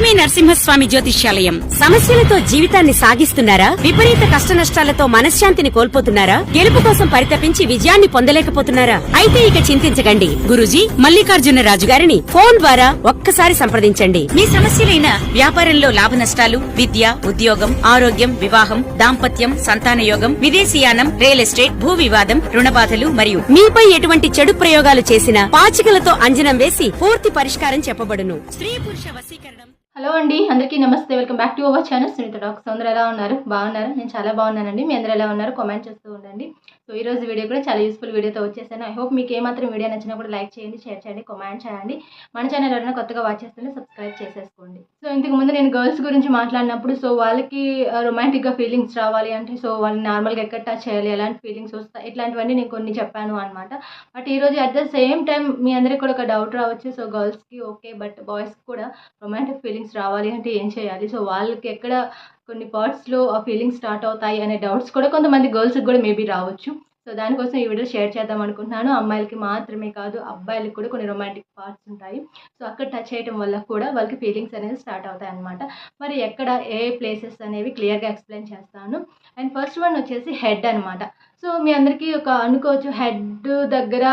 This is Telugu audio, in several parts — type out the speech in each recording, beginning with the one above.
లక్ష్మీ నరసింహస్వామి జ్యోతిష్యాలయం. సమస్యలతో జీవితాన్ని సాగిస్తున్నారా? విపరీత కష్ట నష్టాలతో మనశ్శాంతిని కోల్పోతున్నారా? గెలుపు కోసం పరితపించి విజయాన్ని పొందలేకపోతున్నారా? అయితే ఇక చింతించకండి. గురూజీ మల్లికార్జున రాజు గారిని ఫోన్ ద్వారా ఒక్కసారి సంప్రదించండి. మీ సమస్యలైన వ్యాపారంలో లాభ నష్టాలు విద్య ఉద్యోగం ఆరోగ్యం వివాహం దాంపత్యం సంతాన యోగం విదేశీయానం రియల్ ఎస్టేట్ భూ వివాదం రుణ బాధలు మరియు మీపై ఎటువంటి చెడు ప్రయోగాలు చేసిన పాచికలతో అంజనం వేసి పూర్తి పరిష్కారం చెప్పబడును. స్త్రీ పురుష వశీకరణం. హలో అండి అందరికీ నమస్తే. Welcome back to our channel. Sunitha docs. అందరూ ఎలా ఉన్నారు? బాగున్నారు? నేను చాలా బాగున్నానండి. మీ అందరూ ఎలా ఉన్నారు? కామెంట్ చేస్తూ ఉండండి. సో ఈ రోజు వీడియో కూడా చాలా యూస్ఫుల్ వీడియోతో వచ్చేసాను. ఐ హోప్ మీకు ఏమాత్రం వీడియో నచ్చినా కూడా లైక్ చేయండి షేర్ చేయండి కామెంట్ చేయండి. మన ఛానల్ ఎవరైనా కొత్తగా వాచ్ చేస్తుంటే సబ్స్క్రైబ్ చేసేసుకోండి. సో ఇంతకు ముందు నేను గర్ల్స్ గురించి మాట్లాడినప్పుడు సో వాళ్ళకి రొమాంటిక్గా ఫీలింగ్స్ రావాలి అంటే సో వాళ్ళని నార్మల్గా ఎక్కడ టచ్ చేయాలి? ఎలాంటి ఫీలింగ్స్ వస్తాయి? ఇట్లాంటివన్నీ నేను కొన్ని చెప్పాను అనమాట బట్ ఈరోజు అట్ ద సేమ్ టైం మీ అందరికీ కూడా ఒక డౌట్ రావచ్చు. సో గర్ల్స్కి ఓకే బట్ బాయ్స్కి కూడా రొమాంటిక్ ఫీలింగ్స్ రావాలి అంటే ఏం చేయాలి? సో వాళ్ళకి ఎక్కడ కొన్ని పార్ట్స్లో ఆ ఫీలింగ్స్ స్టార్ట్ అవుతాయి అనే డౌట్స్ కూడా కొంతమంది గర్ల్స్కి కూడా మేబీ రావచ్చు. సో దానికోసం ఈ వీడియో షేర్ చేద్దాం అనుకుంటున్నాను. అమ్మాయిలకి మాత్రమే కాదు అబ్బాయిలకి కూడా కొన్ని రొమాంటిక్ పార్ట్స్ ఉంటాయి. సో అక్కడ టచ్ చేయడం వల్ల కూడా వాళ్ళకి ఫీలింగ్స్ అనేది స్టార్ట్ అవుతాయి అనమాట మరి ఎక్కడ ఏ ప్లేసెస్ అనేవి క్లియర్గా ఎక్స్ప్లెయిన్ చేస్తాను. అండ్ ఫస్ట్ వన్ వచ్చేసి హెడ్ అనమాట సో మీ అందరికీ ఒక అనుకోవచ్చు హెడ్ దగ్గర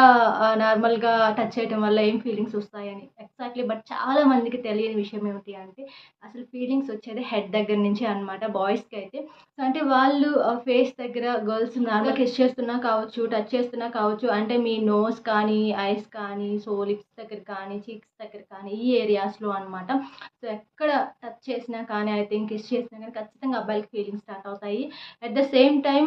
నార్మల్గా టచ్ చేయడం వల్ల ఏం ఫీలింగ్స్ వస్తాయని. ఎగ్జాక్ట్లీ బట్ చాలా మందికి తెలియని విషయం ఏమిటి అంటే అసలు ఫీలింగ్స్ వచ్చేది హెడ్ దగ్గర నుంచి అనమాట బాయ్స్కి అయితే. సో అంటే వాళ్ళు ఫేస్ దగ్గర గర్ల్స్ నార్మల్ కిస్ చేస్తున్నా కావచ్చు టచ్ చేస్తున్నా కావచ్చు అంటే మీ నోస్ కానీ ఐస్ కానీ సో లిప్స్ దగ్గర కానీ చీక్స్ దగ్గర కానీ ఈ ఏరియాస్లో అనమాట సో ఎక్కడ టచ్ చేసినా కానీ ఐ థింక్ కిస్ చేసినా కానీ ఖచ్చితంగా అబ్బాయిలకి ఫీలింగ్స్ స్టార్ట్ అవుతాయి. అట్ ద సేమ్ టైం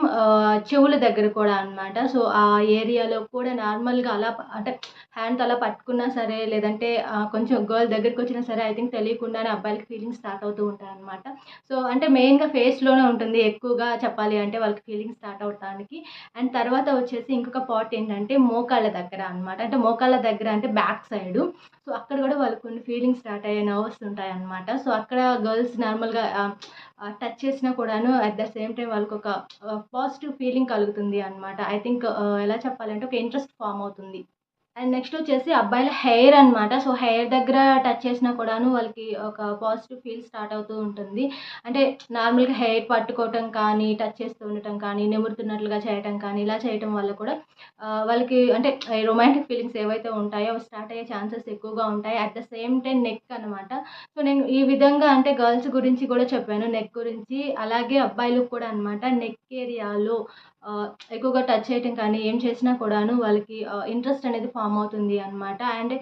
చెవుల దగ్గర దగ్గర కూడా అనమాట సో ఆ ఏరియాలో కూడా నార్మల్గా అలా అంటే హ్యాండ్ అలా పట్టుకున్నా సరే లేదంటే కొంచెం గర్ల్ దగ్గరికి వచ్చినా సరే ఐ థింక్ తెలియకుండానే అబ్బాయిలకి ఫీలింగ్స్ స్టార్ట్ అవుతూ ఉంటాయి అనమాట సో అంటే మెయిన్గా ఫేస్లోనే ఉంటుంది ఎక్కువగా చెప్పాలి అంటే వాళ్ళకి ఫీలింగ్స్ స్టార్ట్ అవడానికి అండ్ తర్వాత వచ్చేసి ఇంకొక పార్ట్ ఏంటంటే మోకాళ్ళ దగ్గర అనమాట అంటే మోకాళ్ళ దగ్గర అంటే బ్యాక్ సైడ్. సో అక్కడ కూడా వాళ్ళకి కొన్ని ఫీలింగ్స్ స్టార్ట్ అయ్యే నర్వస్ ఉంటాయి అనమాట సో అక్కడ గర్ల్స్ నార్మల్గా టచ్ చేసినా కూడాను అట్ ద సేమ్ టైం వాళ్ళకి ఒక పాజిటివ్ ఫీలింగ్ కలుగుతుంది. అనమాట ఐ థింక్ ఎలా చెప్పాలంటే ఒక ఇంట్రెస్ట్ ఫామ్ అవుతుంది. అండ్ నెక్స్ట్ వచ్చేసి అబ్బాయిల హెయిర్ అనమాట సో హెయిర్ దగ్గర టచ్ చేసినా కూడాను వాళ్ళకి ఒక పాజిటివ్ ఫీల్ స్టార్ట్ అవుతూ ఉంటుంది. అంటే నార్మల్గా హెయిర్ పట్టుకోవటం కానీ టచ్ చేస్తూ ఉండటం కానీ నిమురుతున్నట్లుగా చేయటం కానీ ఇలా చేయటం వల్ల కూడా uh, వాళ్ళకి అంటే రొమాంటిక్ ఫీలింగ్స్ ఏవైతే ఉంటాయో అవి స్టార్ట్ అయ్యే ఛాన్సెస్ ఎక్కువగా ఉంటాయి. At the same time neck అనమాట సో నేను ఈ విధంగా అంటే గర్ల్స్ గురించి కూడా చెప్పాను. నెక్ గురించి. అలాగే అబ్బాయిలకు కూడా అనమాట నెక్ ఏరియాలో ఎక్కువగా టచ్ చేయటం కానీ ఏం చేసినా కూడాను వాళ్ళకి ఇంట్రెస్ట్ అనేది ఫామ్ అవుతుంది అనమాట అండ్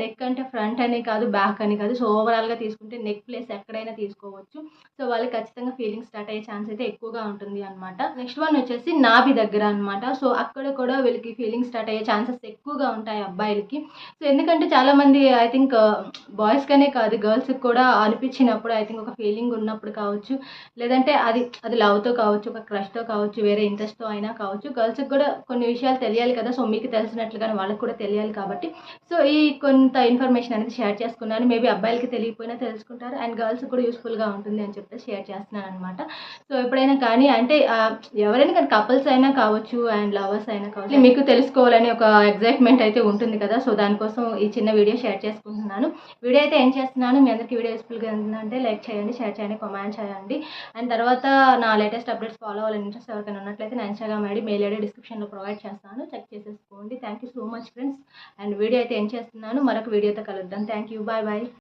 నెక్ అంటే ఫ్రంట్ అనే కాదు బ్యాక్ అని కాదు. సో ఓవరాల్గా తీసుకుంటే నెక్ ప్లేస్ ఎక్కడైనా తీసుకోవచ్చు. సో వాళ్ళకి ఖచ్చితంగా ఫీలింగ్ స్టార్ట్ అయ్యే ఛాన్స్ అయితే ఎక్కువగా ఉంటుంది అనమాట నెక్స్ట్ వన్ వచ్చేసి నాభి దగ్గర అనమాట సో అక్కడ కూడా వీళ్ళకి ఫీలింగ్ స్టార్ట్ అయ్యే ఛాన్సెస్ ఎక్కువగా ఉంటాయి అబ్బాయిలకి. సో ఎందుకంటే చాలామంది ఐ థింక్ బాయ్స్కనే కాదు గర్ల్స్కి కూడా అనిపించినప్పుడు ఐ థింక్ ఒక ఫీలింగ్ ఉన్నప్పుడు కావచ్చు లేదంటే అది అది లవ్తో కావచ్చు ఒక క్రష్తో కావచ్చు వేరే ఇంట్రెస్ట్తో అయినా కావచ్చు. గర్ల్స్కి కూడా కొన్ని విషయాలు తెలియాలి కదా. సో మీకు తెలిసినట్లుగానే వాళ్ళకి కూడా తెలియాలి కాబట్టి. సో ఈ కొంత ఇన్ఫర్మేషన్ అనేది షేర్ చేసుకున్నాను. మేబీ అబ్బాయిలకి తెలియకపోయినా తెలుసుకుంటారు. అండ్ గర్ల్స్ కూడా యూస్ఫుల్గా ఉంటుంది అని చెప్పి షేర్ చేస్తున్నాను అనమాట సో ఎప్పుడైనా కానీ అంటే ఎవరైనా కానీ కపుల్స్ అయినా కావచ్చు అండ్ లవర్స్ అయినా కావచ్చు మీకు తెలుసుకోవాలని ఒక ఎగ్జైట్మెంట్ అయితే ఉంటుంది కదా. సో దానికోసం ఈ చిన్న వీడియో షేర్ చేసుకుంటున్నాను. వీడియో అయితే ఏం చేస్తున్నాను? మీ అందరికీ వీడియో యూస్ఫుల్గా ఉందంటే లైక్ చేయండి షేర్ చేయండి కామెంట్ చేయండి. అండ్ తర్వాత నా లేటెస్ట్ అప్డేట్స్ ఫాలో అవ్వాలని ఇంట్రెస్ట్ ఎవరికైనా ఉన్నట్లయితే నా ఇన్స్టాగ్రామ్ ఐడి మెయిల్ ఐడి డిస్క్రిప్షన్లో ప్రొవైడ్ చేస్తాను. చెక్ చేసేసుకోండి. Thank you so much friends and video అయితే ఏం చేస్తున్నాను. మరొక వీడియోతో కలుద్దాం. Thank you bye bye